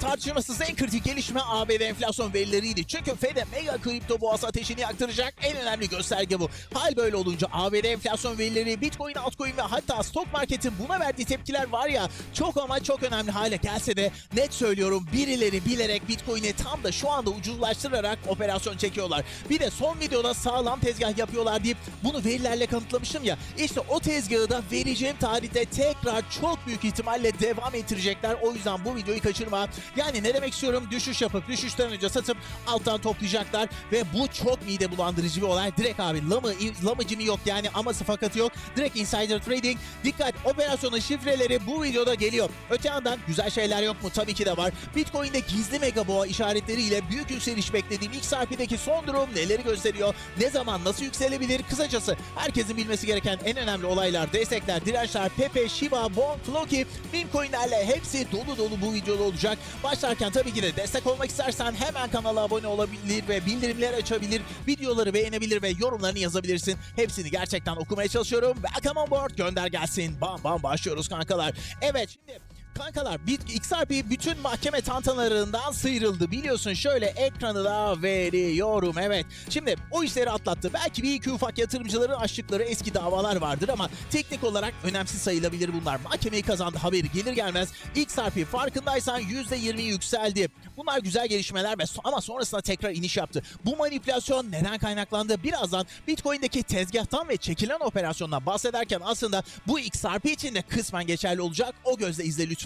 tartışmasız en kritik gelişme ABD enflasyon verileriydi. Çünkü Fed'e mega kripto boğası ateşini yaktıracak en önemli gösterge bu. Hal böyle olunca ABD enflasyon verileri, Bitcoin, altcoin ve hatta stok marketin buna verdiği tepkiler var ya çok ama çok önemli hale gelse de net söylüyorum birileri bilerek Bitcoin'i tam da şu anda ucuzlaştırarak operasyon çekiyorlar. Bir de son videoda sağlam tezgah yapıyorlar deyip bunu verilerle kanıtlamıştım ya. İşte o tezgahı da vereceğim tarihte tekrar çok büyük ihtimalle devam ettirecekler. O yüzden bu videoyu kaçırma. Yani ne demek istiyorum? Düşüş yapıp düşüşten önce satıp alttan toplayacaklar ve bu çok mide bulandırıcı bir olay. Direkt abi lamı, lamıcı mı yok yani aması fakatı yok. Direkt insider trading. Dikkat operasyonun şifreleri bu videoda geliyor. Öte yandan güzel şeyler yok mu? Tabii ki de var. Bitcoin'de gizli mega boğa işaretleriyle büyük yükseliş beklediğim XRP'deki son durum neleri gösteriyor? Ne zaman nasıl yükselebilir? Kısacası herkesin bilmesi gereken en önemli olaylar, destekler, dirençler, Pepe, Shiba, Bon, Floki, meme coinlerle hepsi dolu dolu bu videoda olacak. Başlarken tabii ki de destek olmak istersen hemen kanala abone olabilir ve bildirimleri açabilir, videoları beğenebilir ve yorumlarını yazabilirsin. Hepsini gerçekten okumaya çalışıyorum. Welcome on board gönder gelsin. Bam bam başlıyoruz kankalar. Evet şimdi Kankalar XRP bütün mahkeme tantanalarından sıyrıldı. Biliyorsun şöyle ekranı da veriyorum evet. Şimdi o işleri atlattı. Belki bir iki ufak yatırımcıların açtıkları eski davalar vardır ama teknik olarak önemsiz sayılabilir bunlar. Mahkemeyi kazandı haberi gelir gelmez XRP farkındaysan %20 yükseldi. Bunlar güzel gelişmeler ve ama sonrasında tekrar iniş yaptı. Bu manipülasyon neden kaynaklandı? Birazdan Bitcoin'deki tezgahtan ve çekilen operasyondan bahsederken aslında bu XRP için de kısmen geçerli olacak. O gözle izle lütfen.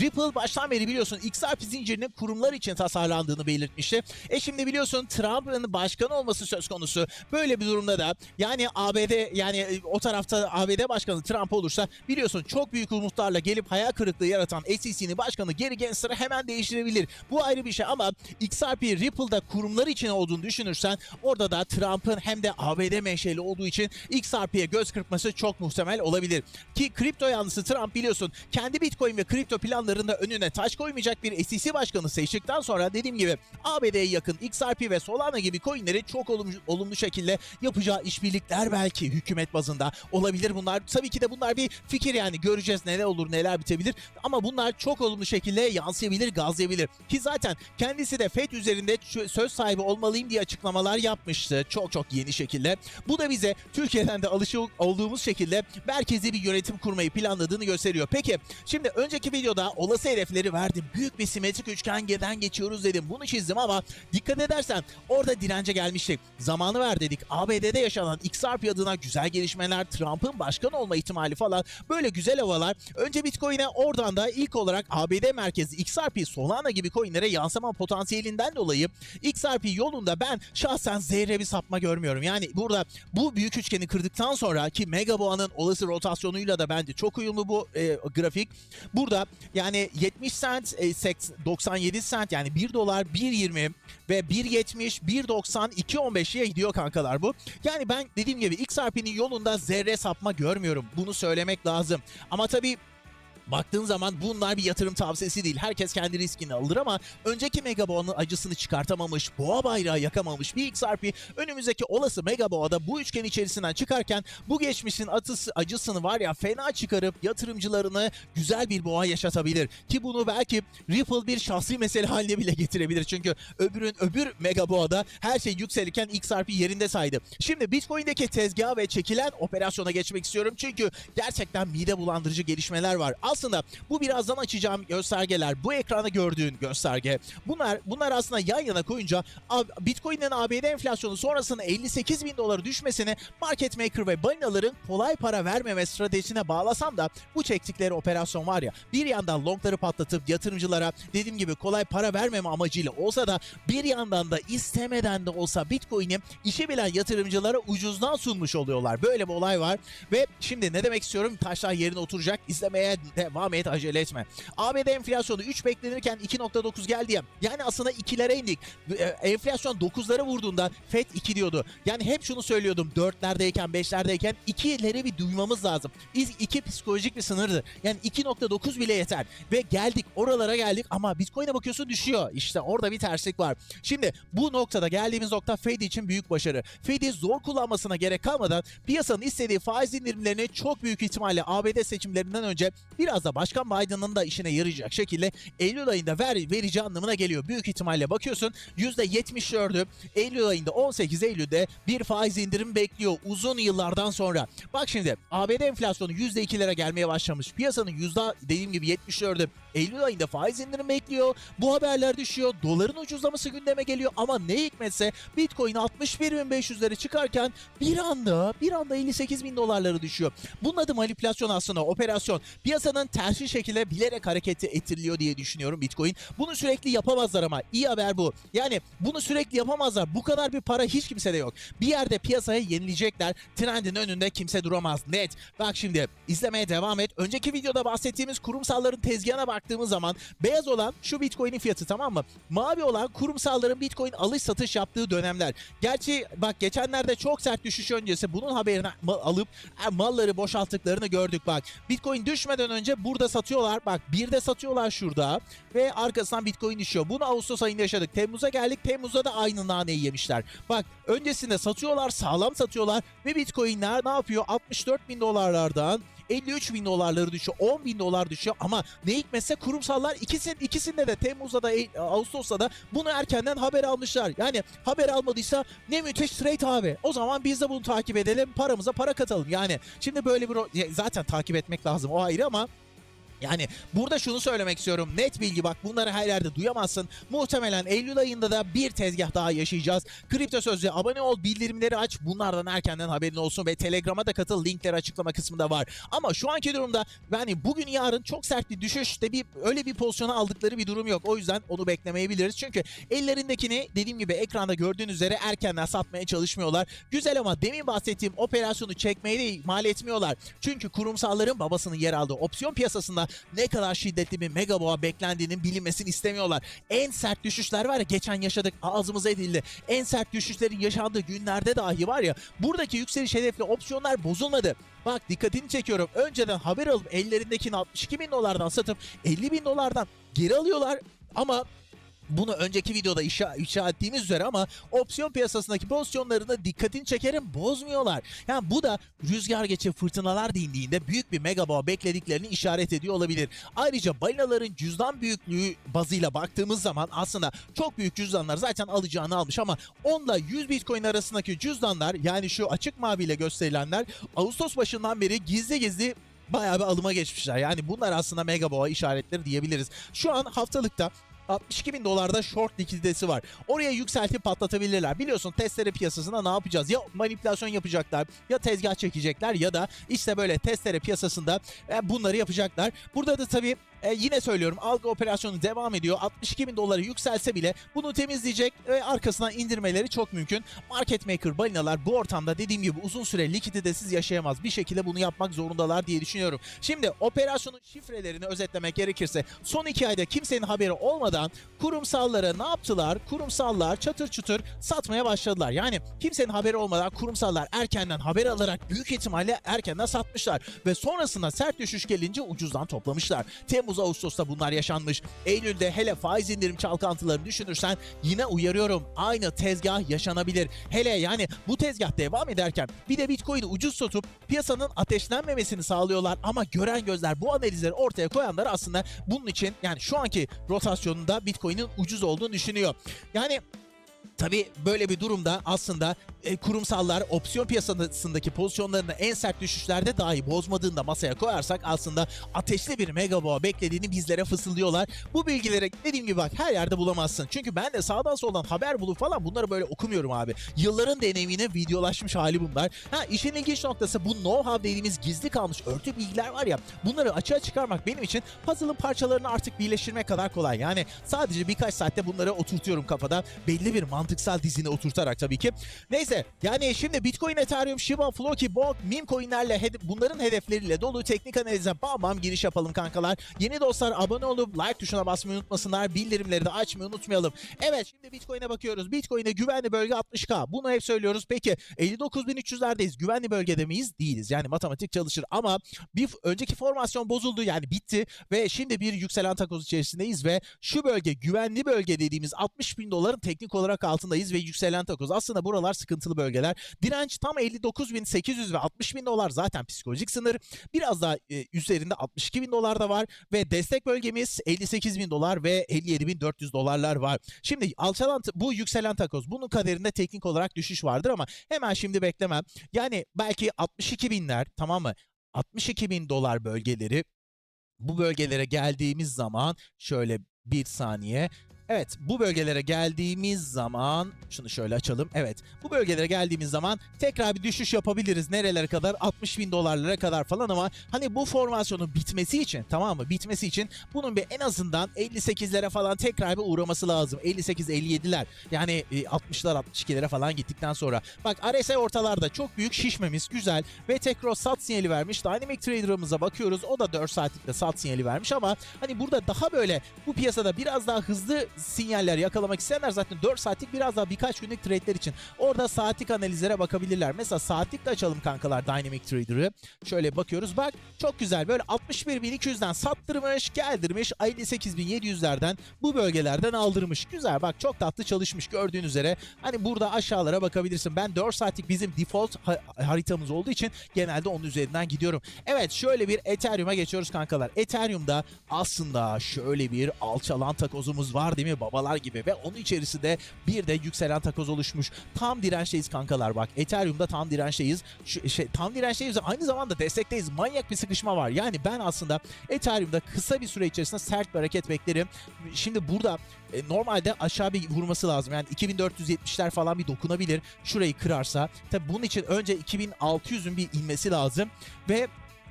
Ripple baştan beri biliyorsun XRP zincirinin kurumlar için tasarlandığını belirtmişti. E şimdi biliyorsun Trump'ın başkan olması söz konusu. Böyle bir durumda da yani ABD yani e, o tarafta ABD başkanı Trump olursa biliyorsun çok büyük umutlarla gelip hayal kırıklığı yaratan SEC'nin başkanı Gary Gensler'ı hemen değiştirebilir. Bu ayrı bir şey ama XRP Ripple'da kurumlar için olduğunu düşünürsen orada da Trump'ın hem de ABD menşeli olduğu için XRP'ye göz kırpması çok muhtemel olabilir. Ki kripto yanlısı Trump biliyorsun kendi Bitcoin ve kripto planlarında önüne taş koymayacak bir SEC başkanı seçtikten sonra dediğim gibi ABD'ye yakın XRP ve Solana gibi coinleri çok olumlu, olumlu şekilde yapacağı işbirlikler belki hükümet bazında olabilir bunlar. Tabii ki de bunlar bir fikir yani göreceğiz neler olur neler bitebilir ama bunlar çok olumlu şekilde yansıyabilir gazlayabilir. Ki zaten kendisi de FED üzerinde söz sahibi olmalıyım diye açıklamalar yapmıştı çok çok yeni şekilde. Bu da bize Türkiye'den de alışık olduğumuz şekilde merkezi bir yönetim kurmayı planladığını gösteriyor. Peki şimdi önceki videoda olası hedefleri verdim. Büyük bir simetrik üçgenden geçiyoruz dedim. Bunu çizdim ama dikkat edersen orada dirence gelmiştik. Zamanı ver dedik. ABD'de yaşanan XRP adına güzel gelişmeler, Trump'ın başkan olma ihtimali falan böyle güzel havalar. Önce Bitcoin'e oradan da ilk olarak ABD merkezli XRP, Solana gibi coinlere yansıma potansiyelinden dolayı XRP yolunda ben şahsen zerre bir sapma görmüyorum. Yani burada bu büyük üçgeni kırdıktan sonra ki Mega Boğa'nın olası rotasyonuyla da bence çok uyumlu bu e, grafik. Burada yani 70 cent, e, seks- 97 cent yani 1 dolar 1.20 ve 1.70, 1.90, 2.15'e gidiyor kankalar bu. Yani ben dediğim gibi XRP'nin yolunda zerre sapma görmüyorum. Bunu söylemek lazım. Ama tabii Baktığın zaman bunlar bir yatırım tavsiyesi değil. Herkes kendi riskini alır ama önceki Mega Boğa'nın acısını çıkartamamış, boğa bayrağı yakamamış bir XRP önümüzdeki olası Mega Boğa'da bu üçgen içerisinden çıkarken bu geçmişin atısı, acısını var ya fena çıkarıp yatırımcılarını güzel bir boğa yaşatabilir. Ki bunu belki Ripple bir şahsi mesele haline bile getirebilir. Çünkü öbürün öbür Mega Boğa'da her şey yükselirken XRP yerinde saydı. Şimdi Bitcoin'deki tezgaha ve çekilen operasyona geçmek istiyorum. Çünkü gerçekten mide bulandırıcı gelişmeler var. Aslında bu birazdan açacağım göstergeler, bu ekranda gördüğün gösterge. Bunlar bunlar aslında yan yana koyunca Bitcoin'in ABD enflasyonu sonrasında 58 bin doları düşmesini market maker ve balinaların kolay para vermeme stratejisine bağlasam da bu çektikleri operasyon var ya bir yandan longları patlatıp yatırımcılara dediğim gibi kolay para vermeme amacıyla olsa da bir yandan da istemeden de olsa Bitcoin'i işi bilen yatırımcılara ucuzdan sunmuş oluyorlar. Böyle bir olay var ve şimdi ne demek istiyorum? Taşlar yerine oturacak. İzlemeye devam et acele etme. ABD enflasyonu 3 beklenirken 2.9 geldi ya. Yani aslında 2'lere indik. E, Enflasyon 9'lara vurduğunda FED 2 diyordu. Yani hep şunu söylüyordum. 4'lerdeyken 5'lerdeyken 2'leri bir duymamız lazım. 2 psikolojik bir sınırdır. Yani 2.9 bile yeter. Ve geldik oralara geldik ama Bitcoin'e bakıyorsun düşüyor. İşte orada bir terslik var. Şimdi bu noktada geldiğimiz nokta Fed için büyük başarı. Fed'i zor kullanmasına gerek kalmadan piyasanın istediği faiz indirimlerini çok büyük ihtimalle ABD seçimlerinden önce biraz biraz da Başkan Biden'ın da işine yarayacak şekilde Eylül ayında ver, vereceği anlamına geliyor. Büyük ihtimalle bakıyorsun %74'ü Eylül ayında 18 Eylül'de bir faiz indirim bekliyor uzun yıllardan sonra. Bak şimdi ABD enflasyonu %2'lere gelmeye başlamış. Piyasanın yüzde dediğim gibi 74'ü Eylül ayında faiz indirim bekliyor. Bu haberler düşüyor. Doların ucuzlaması gündeme geliyor ama ne hikmetse Bitcoin 61.500'lere çıkarken bir anda bir anda 58 bin dolarları düşüyor. Bunun adı manipülasyon aslında operasyon. Piyasanın tersi şekilde bilerek hareket ettiriliyor diye düşünüyorum Bitcoin. Bunu sürekli yapamazlar ama iyi haber bu. Yani bunu sürekli yapamazlar. Bu kadar bir para hiç kimsede yok. Bir yerde piyasaya yenilecekler. Trendin önünde kimse duramaz. Net. Bak şimdi izlemeye devam et. Önceki videoda bahsettiğimiz kurumsalların tezgahına baktığımız zaman beyaz olan şu Bitcoin'in fiyatı tamam mı? Mavi olan kurumsalların Bitcoin alış satış yaptığı dönemler. Gerçi bak geçenlerde çok sert düşüş öncesi bunun haberini alıp e, malları boşalttıklarını gördük bak. Bitcoin düşmeden önce burada satıyorlar. Bak bir de satıyorlar şurada ve arkasından Bitcoin düşüyor. Bunu Ağustos ayında yaşadık. Temmuz'a geldik. Temmuz'da da aynı naneyi yemişler. Bak öncesinde satıyorlar sağlam satıyorlar ve Bitcoin'ler ne yapıyor? 64 bin dolarlardan 53 bin dolarları düşüyor. 10 bin dolar düşüyor ama ne hikmetse kurumsallar ikisinin, ikisinde de Temmuz'da da Ağustos'ta da bunu erkenden haber almışlar. Yani haber almadıysa ne müthiş trade abi. O zaman biz de bunu takip edelim. Paramıza para katalım. Yani şimdi böyle bir zaten takip etmek lazım o ayrı ama yani burada şunu söylemek istiyorum. Net bilgi bak bunları her yerde duyamazsın. Muhtemelen Eylül ayında da bir tezgah daha yaşayacağız. Kripto Sözlüğe abone ol, bildirimleri aç. Bunlardan erkenden haberin olsun ve Telegram'a da katıl. Linkler açıklama kısmında var. Ama şu anki durumda yani bugün yarın çok sert bir düşüşte bir öyle bir pozisyona aldıkları bir durum yok. O yüzden onu beklemeyebiliriz. Çünkü ellerindekini dediğim gibi ekranda gördüğünüz üzere erkenden satmaya çalışmıyorlar. Güzel ama demin bahsettiğim operasyonu çekmeyi de ihmal etmiyorlar. Çünkü kurumsalların babasının yer aldığı opsiyon piyasasında ne kadar şiddetli bir mega boğa beklendiğinin bilinmesini istemiyorlar. En sert düşüşler var ya geçen yaşadık ağzımıza edildi. En sert düşüşlerin yaşandığı günlerde dahi var ya buradaki yükseliş hedefli opsiyonlar bozulmadı. Bak dikkatini çekiyorum. Önceden haber alıp ellerindekini 62 bin dolardan satıp 50 bin dolardan geri alıyorlar. Ama bunu önceki videoda işa, işa ettiğimiz üzere ama opsiyon piyasasındaki pozisyonlarında dikkatini çekerim bozmuyorlar. Yani bu da rüzgar geçip fırtınalar dindiğinde büyük bir mega boğa beklediklerini işaret ediyor olabilir. Ayrıca balinaların cüzdan büyüklüğü bazıyla baktığımız zaman aslında çok büyük cüzdanlar zaten alacağını almış ama 10 ile 100 bitcoin arasındaki cüzdanlar yani şu açık maviyle gösterilenler Ağustos başından beri gizli gizli bayağı bir alıma geçmişler. Yani bunlar aslında mega boğa işaretleri diyebiliriz. Şu an haftalıkta 62 bin dolarda short likiditesi var. Oraya yükseltip patlatabilirler. Biliyorsun testere piyasasında ne yapacağız? Ya manipülasyon yapacaklar ya tezgah çekecekler ya da işte böyle testere piyasasında e, bunları yapacaklar. Burada da tabii e, yine söylüyorum algı operasyonu devam ediyor. 62 bin doları yükselse bile bunu temizleyecek ve arkasından indirmeleri çok mümkün. Market maker balinalar bu ortamda dediğim gibi uzun süre likiditesiz yaşayamaz. Bir şekilde bunu yapmak zorundalar diye düşünüyorum. Şimdi operasyonun şifrelerini özetlemek gerekirse son iki ayda kimsenin haberi olmadan kurumsallara ne yaptılar? Kurumsallar çatır çutur satmaya başladılar. Yani kimsenin haberi olmadan kurumsallar erkenden haber alarak büyük ihtimalle erkenden satmışlar. Ve sonrasında sert düşüş gelince ucuzdan toplamışlar. Temmuz Ağustos'ta bunlar yaşanmış. Eylül'de hele faiz indirim çalkantılarını düşünürsen yine uyarıyorum. Aynı tezgah yaşanabilir. Hele yani bu tezgah devam ederken bir de Bitcoin'i ucuz tutup piyasanın ateşlenmemesini sağlıyorlar ama gören gözler bu analizleri ortaya koyanlar aslında bunun için yani şu anki rotasyonunda Bitcoin'in ucuz olduğunu düşünüyor. Yani Tabii böyle bir durumda aslında e, kurumsallar opsiyon piyasasındaki pozisyonlarını en sert düşüşlerde dahi bozmadığında masaya koyarsak aslında ateşli bir mega boğa beklediğini bizlere fısıldıyorlar. Bu bilgileri dediğim gibi bak her yerde bulamazsın. Çünkü ben de sağdan soldan haber bulup falan bunları böyle okumuyorum abi. Yılların deneyimine videolaşmış hali bunlar. Ha işin ilginç noktası bu know-how dediğimiz gizli kalmış örtü bilgiler var ya bunları açığa çıkarmak benim için puzzle'ın parçalarını artık birleştirmek kadar kolay. Yani sadece birkaç saatte bunları oturtuyorum kafada. Belli bir mantıksal dizine oturtarak tabii ki. Neyse yani şimdi Bitcoin, Ethereum, Shiba, Floki, Bog, meme coinlerle bunların hedefleriyle dolu teknik analize bam bam giriş yapalım kankalar. Yeni dostlar abone olup like tuşuna basmayı unutmasınlar. Bildirimleri de açmayı unutmayalım. Evet şimdi Bitcoin'e bakıyoruz. Bitcoin'e güvenli bölge 60k. Bunu hep söylüyoruz. Peki 59.300'lerdeyiz. Güvenli bölgede miyiz? Değiliz. Yani matematik çalışır ama bir önceki formasyon bozuldu yani bitti ve şimdi bir yükselen takoz içerisindeyiz ve şu bölge güvenli bölge dediğimiz 60 bin doların teknik olarak altındayız ve yükselen takoz. Aslında buralar sıkıntılı bölgeler. Direnç tam 59.800 ve 60.000 dolar zaten psikolojik sınır. Biraz daha e, üzerinde 62.000 dolar da var ve destek bölgemiz 58.000 dolar ve 57.400 dolarlar var. Şimdi alçalan bu yükselen takoz bunun kaderinde teknik olarak düşüş vardır ama hemen şimdi beklemem. Yani belki 62 binler tamam mı? 62 bin dolar bölgeleri bu bölgelere geldiğimiz zaman şöyle bir saniye. Evet bu bölgelere geldiğimiz zaman şunu şöyle açalım. Evet bu bölgelere geldiğimiz zaman tekrar bir düşüş yapabiliriz. Nerelere kadar? 60 bin dolarlara kadar falan ama hani bu formasyonun bitmesi için tamam mı? Bitmesi için bunun bir en azından 58'lere falan tekrar bir uğraması lazım. 58-57'ler yani e, 60'lar 62'lere falan gittikten sonra. Bak RSI ortalarda çok büyük şişmemiz güzel ve tekrar sat sinyali vermiş. Dynamic Trader'ımıza bakıyoruz. O da 4 saatlikte sat sinyali vermiş ama hani burada daha böyle bu piyasada biraz daha hızlı sinyaller yakalamak isteyenler zaten 4 saatlik biraz daha birkaç günlük trade'ler için orada saatlik analizlere bakabilirler. Mesela saatlik de açalım kankalar Dynamic Trader'ı. Şöyle bakıyoruz. Bak çok güzel böyle 61.200'den sattırmış, geldirmiş 58.700'lerden bu bölgelerden aldırmış. Güzel bak çok tatlı çalışmış gördüğün üzere. Hani burada aşağılara bakabilirsin. Ben 4 saatlik bizim default ha- haritamız olduğu için genelde onun üzerinden gidiyorum. Evet şöyle bir Ethereum'a geçiyoruz kankalar. Ethereum'da aslında şöyle bir alçalan takozumuz var değil mi babalar gibi ve onun içerisinde bir de yükselen takoz oluşmuş. Tam dirençteyiz kankalar bak. Ethereum'da tam dirençteyiz. Şu, şey, tam dirençteyiz aynı zamanda destekteyiz. Manyak bir sıkışma var. Yani ben aslında Ethereum'da kısa bir süre içerisinde sert bir hareket beklerim. Şimdi burada e, normalde aşağı bir vurması lazım. Yani 2470'ler falan bir dokunabilir. Şurayı kırarsa. Tabi bunun için önce 2600'ün bir inmesi lazım ve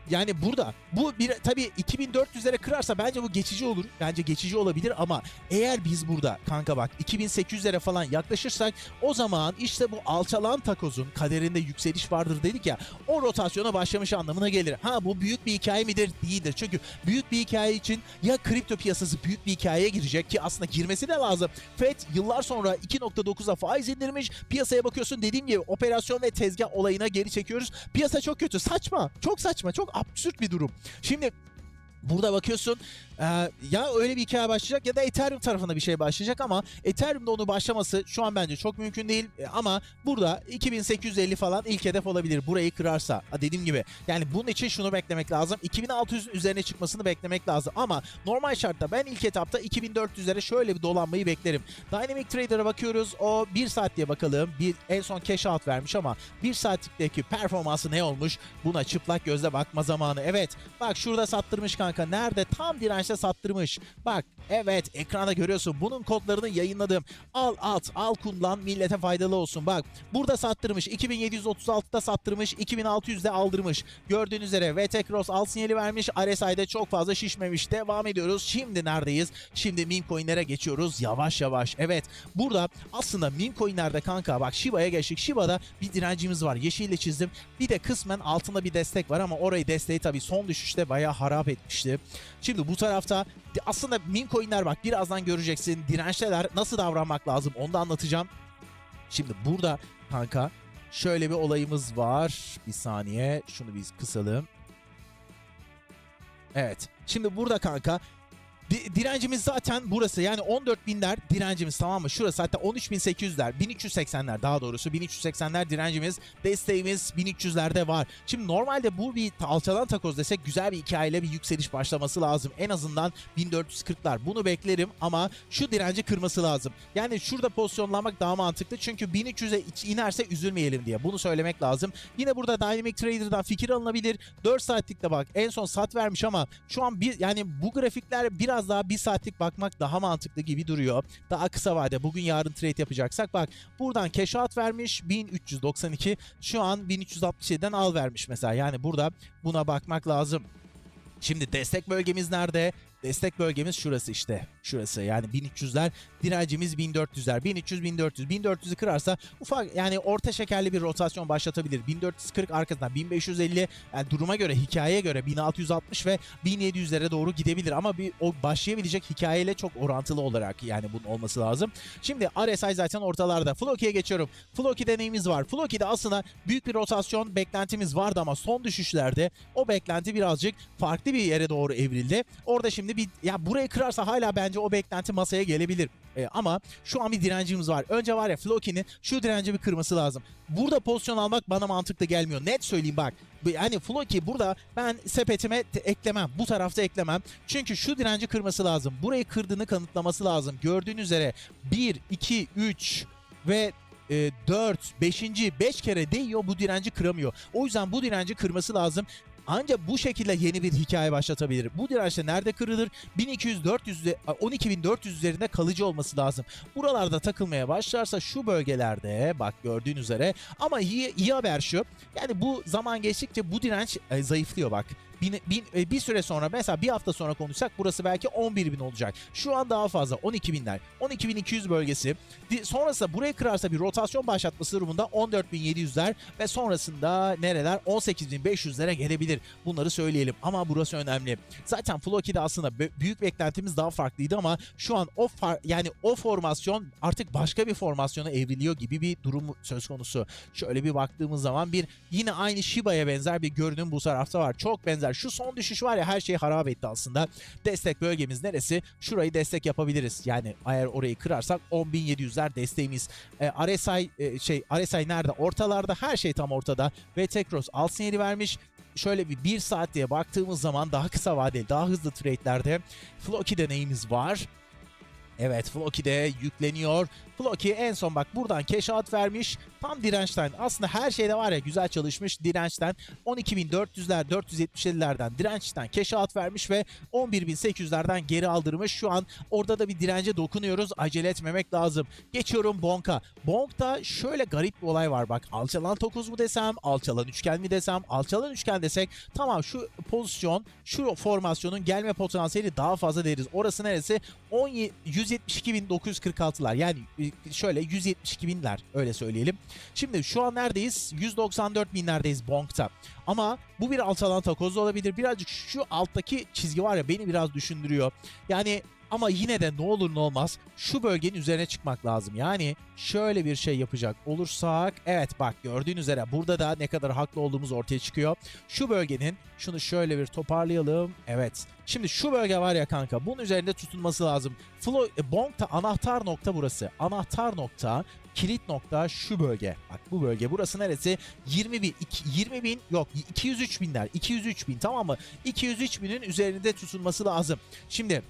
yani burada bu bir tabii 2400'lere kırarsa bence bu geçici olur. Bence geçici olabilir ama eğer biz burada kanka bak 2800'lere falan yaklaşırsak o zaman işte bu alçalan takozun kaderinde yükseliş vardır dedik ya o rotasyona başlamış anlamına gelir. Ha bu büyük bir hikaye midir? Değildir. Çünkü büyük bir hikaye için ya kripto piyasası büyük bir hikayeye girecek ki aslında girmesi de lazım. FED yıllar sonra 2.9'a faiz indirmiş. Piyasaya bakıyorsun dediğim gibi operasyon ve tezgah olayına geri çekiyoruz. Piyasa çok kötü. Saçma. Çok saçma. Çok absürt bir durum. Şimdi Burada bakıyorsun e, ya öyle bir hikaye başlayacak ya da Ethereum tarafında bir şey başlayacak ama Ethereum'da onu başlaması şu an bence çok mümkün değil. E, ama burada 2850 falan ilk hedef olabilir burayı kırarsa. Ha, dediğim gibi. Yani bunun için şunu beklemek lazım. 2600'ün üzerine çıkmasını beklemek lazım. Ama normal şartta ben ilk etapta 2400'lere şöyle bir dolanmayı beklerim. Dynamic Trader'a bakıyoruz. O 1 saat diye bakalım. Bir en son cash out vermiş ama 1 saatlikteki performansı ne olmuş? Buna çıplak gözle bakma zamanı. Evet bak şurada sattırmış kanka. Nerede? Tam dirençte sattırmış. Bak evet ekranda görüyorsun. Bunun kodlarını yayınladım. Al at al kullan millete faydalı olsun. Bak burada sattırmış. 2736'da sattırmış 2600'de aldırmış. Gördüğünüz üzere VT Cross al sinyali vermiş. RSI'de çok fazla şişmemiş. Devam ediyoruz. Şimdi neredeyiz? Şimdi meme coinlere geçiyoruz. Yavaş yavaş. Evet burada aslında meme coinlerde kanka bak Shiba'ya geçtik. Shiba'da bir direncimiz var. Yeşille çizdim. Bir de kısmen altında bir destek var ama orayı desteği tabii son düşüşte bayağı harap etmişti. Şimdi bu tarafta aslında meme coinler bak birazdan göreceksin dirençteler nasıl davranmak lazım onu da anlatacağım. Şimdi burada kanka şöyle bir olayımız var. Bir saniye şunu biz kısalım. Evet. Şimdi burada kanka di- direncimiz zaten burası yani 14 binler direncimiz tamam mı? Şurası hatta 13.800'ler 1380'ler daha doğrusu 1380'ler direncimiz desteğimiz 1300'lerde var. Şimdi normalde bu bir alçalan takoz desek güzel bir hikayeyle bir yükseliş başlaması lazım. En azından 1440'lar bunu beklerim ama şu direnci kırması lazım. Yani şurada pozisyonlanmak daha mantıklı çünkü 1300'e iç- inerse üzülmeyelim diye bunu söylemek lazım. Yine burada Dynamic Trader'dan fikir alınabilir. 4 saatlikte bak en son sat vermiş ama şu an bir yani bu grafikler biraz daha bir saatlik bakmak daha mantıklı gibi duruyor. Daha kısa vade bugün yarın trade yapacaksak bak buradan cash out vermiş 1392 şu an 1367'den al vermiş mesela yani burada buna bakmak lazım. Şimdi destek bölgemiz nerede? Destek bölgemiz şurası işte. Şurası yani 1300'ler. Direncimiz 1400'ler. 1300 1400. 1400'ü kırarsa ufak yani orta şekerli bir rotasyon başlatabilir. 1440 arkasından 1550 yani duruma göre hikayeye göre 1660 ve 1700'lere doğru gidebilir ama bir o başlayabilecek hikayeyle çok orantılı olarak yani bunun olması lazım. Şimdi RSI zaten ortalarda. Floki'ye geçiyorum. Floki deneyimiz var. Floki'de aslında büyük bir rotasyon beklentimiz vardı ama son düşüşlerde o beklenti birazcık farklı bir yere doğru evrildi. Orada şimdi bir ya burayı kırarsa hala bence o beklenti masaya gelebilir. E, ama şu an bir direncimiz var. Önce var ya Floki'nin şu direnci bir kırması lazım. Burada pozisyon almak bana mantıklı gelmiyor. Net söyleyeyim bak. Yani Floki burada ben sepetime eklemem. Bu tarafta eklemem. Çünkü şu direnci kırması lazım. Burayı kırdığını kanıtlaması lazım. Gördüğünüz üzere 1, 2, 3 ve e, 4, 5. 5 kere değiyor bu direnci kıramıyor. O yüzden bu direnci kırması lazım. Ancak bu şekilde yeni bir hikaye başlatabilir. Bu direnç de nerede kırılır? 1200-400 üzeri- 12400 üzerinde kalıcı olması lazım. Buralarda takılmaya başlarsa şu bölgelerde bak gördüğün üzere ama iyi, iyi haber şu. Yani bu zaman geçtikçe bu direnç e, zayıflıyor bak. Bin, bin, e, bir süre sonra mesela bir hafta sonra konuşsak burası belki 11.000 olacak. Şu an daha fazla 12.000'ler. 12.200 bölgesi. Di- Sonrasında burayı kırarsa bir rotasyon başlatması durumunda 14.700'ler ve sonrasında nereler 18.500'lere gelebilir. Bunları söyleyelim ama burası önemli. Zaten Floki'de aslında büyük beklentimiz daha farklıydı ama şu an o far- yani o formasyon artık başka bir formasyona evriliyor gibi bir durum söz konusu. Şöyle bir baktığımız zaman bir yine aynı Shiba'ya benzer bir görünüm bu tarafta var. Çok benzer. Şu son düşüş var ya her şeyi harap etti aslında. Destek bölgemiz neresi? Şurayı destek yapabiliriz. Yani eğer orayı kırarsak 10.700'ler desteğimiz. E, RSI e, şey RSI nerede? Ortalarda her şey tam ortada. ve Tekros alt sinyali vermiş. Şöyle bir 1 saat diye baktığımız zaman daha kısa vadeli, daha hızlı trade'lerde Floki deneyimiz var. Evet Floki'de yükleniyor. Floki en son bak buradan cash out vermiş. Tam dirençten aslında her şeyde var ya güzel çalışmış dirençten 12.400'ler 477'lerden dirençten cash out vermiş ve 11.800'lerden geri aldırmış. Şu an orada da bir dirence dokunuyoruz. Acele etmemek lazım. Geçiyorum Bonk'a. Bonk'ta şöyle garip bir olay var bak. Alçalan tokuz mu desem, alçalan üçgen mi desem, alçalan üçgen desek tamam şu pozisyon, şu formasyonun gelme potansiyeli daha fazla deriz. Orası neresi? 17 172.946'lar. Yani e, şöyle 172 binler öyle söyleyelim. Şimdi şu an neredeyiz? 194 binlerdeyiz Bonk'ta. Ama bu bir alçalan takoz da olabilir. Birazcık şu alttaki çizgi var ya beni biraz düşündürüyor. Yani ama yine de ne olur ne olmaz şu bölgenin üzerine çıkmak lazım. Yani şöyle bir şey yapacak olursak evet bak gördüğün üzere burada da ne kadar haklı olduğumuz ortaya çıkıyor. Şu bölgenin şunu şöyle bir toparlayalım. Evet. Şimdi şu bölge var ya kanka bunun üzerinde tutunması lazım. Flo e, Bonk'ta anahtar nokta burası. Anahtar nokta kilit nokta şu bölge. Bak bu bölge burası neresi? 20 bin, iki- 20 bin yok 203 binler 203 bin tamam mı? 203 binin üzerinde tutunması lazım. Şimdi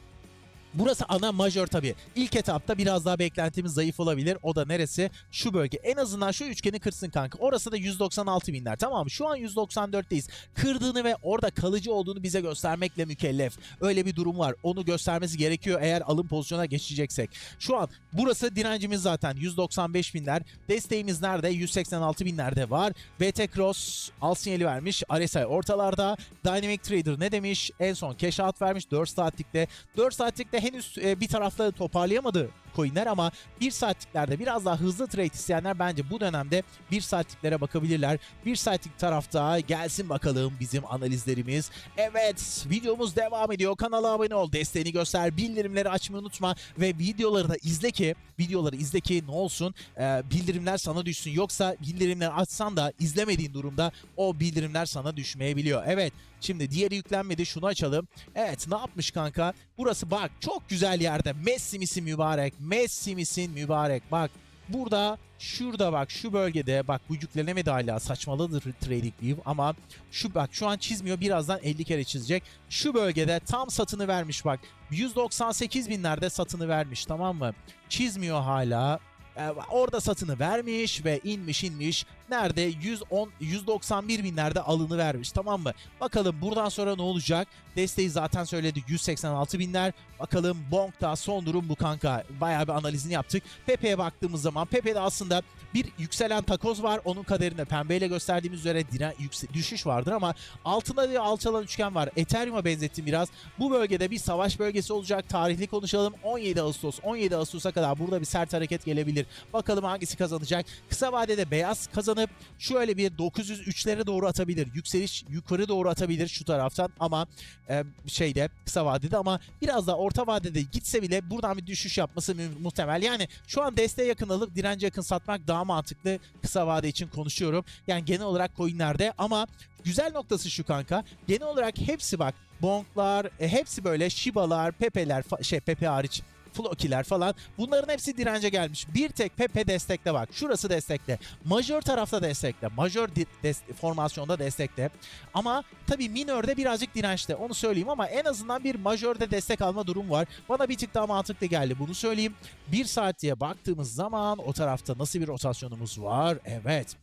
Burası ana majör tabii. İlk etapta biraz daha beklentimiz zayıf olabilir. O da neresi? Şu bölge. En azından şu üçgeni kırsın kanka. Orası da 196 binler tamam? Şu an 194'teyiz. Kırdığını ve orada kalıcı olduğunu bize göstermekle mükellef. Öyle bir durum var. Onu göstermesi gerekiyor eğer alım pozisyona geçeceksek. Şu an burası direncimiz zaten 195 binler. Desteğimiz nerede? 186 binlerde var. VT Cross al sinyali vermiş. RSI ortalarda. Dynamic Trader ne demiş? En son cash out vermiş 4 saatlikte. 4 saatlikte henüz e, bir tarafta toparlayamadı coinler ama 1 saatliklerde biraz daha hızlı trade isteyenler bence bu dönemde 1 saatliklere bakabilirler. 1 saatlik tarafta gelsin bakalım bizim analizlerimiz. Evet videomuz devam ediyor. Kanala abone ol, desteğini göster, bildirimleri açmayı unutma ve videoları da izle ki videoları izle ki ne olsun e, bildirimler sana düşsün. Yoksa bildirimleri açsan da izlemediğin durumda o bildirimler sana düşmeyebiliyor. Evet Şimdi diğeri yüklenmedi. Şunu açalım. Evet ne yapmış kanka? Burası bak çok güzel yerde. Messi misin mübarek? Messi misin mübarek? Bak burada şurada bak şu bölgede bak bu yüklenemedi hala saçmaladı Trading View ama şu bak şu an çizmiyor birazdan 50 kere çizecek. Şu bölgede tam satını vermiş bak 198 binlerde satını vermiş tamam mı? Çizmiyor hala. Ee, orada satını vermiş ve inmiş inmiş. Nerede? 110 191 binlerde alını vermiş tamam mı? Bakalım buradan sonra ne olacak? Desteği zaten söyledik 186 binler. Bakalım Bonk'ta son durum bu kanka. Bayağı bir analizini yaptık. Pepe'ye baktığımız zaman Pepe'de aslında bir yükselen takoz var. Onun kaderinde pembeyle gösterdiğimiz üzere diren, yükse- düşüş vardır ama altında bir alçalan üçgen var. Ethereum'a benzettim biraz. Bu bölgede bir savaş bölgesi olacak. Tarihli konuşalım. 17 Ağustos. 17 Ağustos'a kadar burada bir sert hareket gelebilir. Bakalım hangisi kazanacak. Kısa vadede beyaz kazanıp şöyle bir 903'lere doğru atabilir. Yükseliş yukarı doğru atabilir şu taraftan ama e, şeyde kısa vadede ama biraz da orta vadede gitse bile buradan bir düşüş yapması muhtemel. Yani şu an desteğe yakın alıp dirence yakın satmak daha mantıklı kısa vade için konuşuyorum. Yani genel olarak coinlerde ama güzel noktası şu kanka. Genel olarak hepsi bak Bonklar, e, hepsi böyle Shiba'lar, Pepe'ler, şey Pepe hariç Floki'ler falan bunların hepsi dirence gelmiş. Bir tek Pepe destekte bak. Şurası destekte. Majör tarafta destekte. Majör des- formasyonda destekte. Ama tabii minörde birazcık dirençte. Onu söyleyeyim ama en azından bir majörde destek alma durum var. Bana bir tık daha mantıklı geldi. Bunu söyleyeyim. Bir saat diye baktığımız zaman o tarafta nasıl bir rotasyonumuz var? Evet.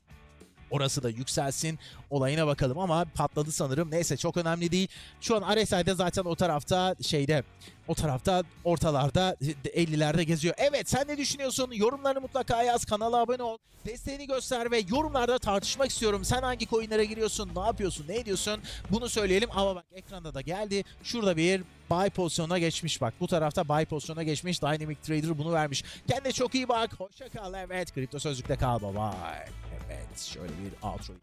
Orası da yükselsin olayına bakalım ama patladı sanırım. Neyse çok önemli değil. Şu an RSI'de zaten o tarafta şeyde o tarafta ortalarda 50'lerde geziyor. Evet sen ne düşünüyorsun? Yorumlarını mutlaka yaz. Kanala abone ol. Desteğini göster ve yorumlarda tartışmak istiyorum. Sen hangi coinlere giriyorsun? Ne yapıyorsun? Ne ediyorsun? Bunu söyleyelim ama bak ekranda da geldi. Şurada bir buy pozisyonuna geçmiş bak. Bu tarafta buy pozisyonuna geçmiş. Dynamic Trader bunu vermiş. Kendine çok iyi bak. Hoşça kal. Evet. Kripto Sözlük'te kal. Bye bye. Evet. Şöyle bir outro.